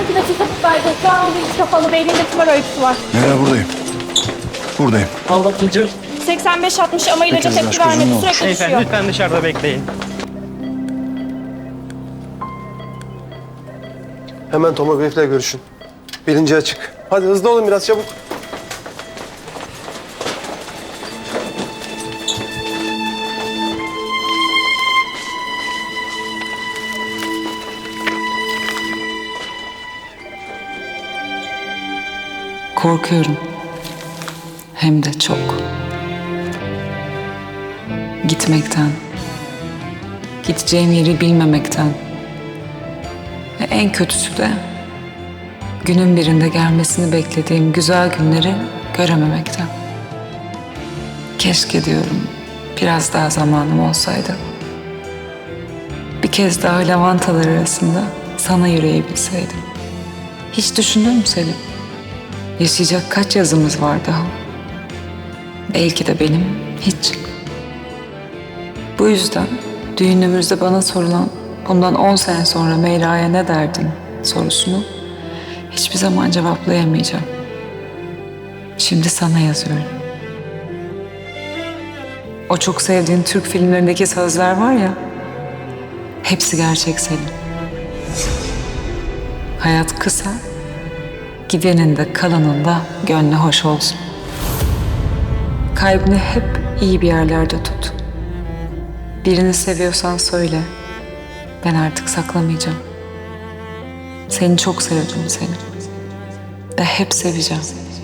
12 dakika tutardı. Şu an bir kapalı beyninde tümör öyküsü var. Meral buradayım. Buradayım. Aldatıcı. 85-60 ama ilaca Peki, tepki vermedi. yok. Sürekli Beyefendi düşüyor. lütfen dışarıda bekleyin. Hemen tomografle görüşün. Birinci açık. Hadi hızlı olun biraz çabuk. Korkuyorum. Hem de çok. Gitmekten. Gideceğim yeri bilmemekten. Ve en kötüsü de günün birinde gelmesini beklediğim güzel günleri görememekten. Keşke diyorum biraz daha zamanım olsaydı. Bir kez daha lavantalar arasında sana yürüyebilseydim. Hiç düşündün mü Selim? Yaşayacak kaç yazımız var daha? Belki de benim hiç. Bu yüzden düğünümüzde bana sorulan bundan 10 sene sonra Meyra'ya ne derdin sorusunu hiçbir zaman cevaplayamayacağım. Şimdi sana yazıyorum. O çok sevdiğin Türk filmlerindeki sözler var ya, hepsi gerçek Selim. Hayat kısa, Gidenin de kalanın da gönlü hoş olsun. Kalbini hep iyi bir yerlerde tut. Birini seviyorsan söyle. Ben artık saklamayacağım. Seni çok sevdim seni. Ve hep seveceğim.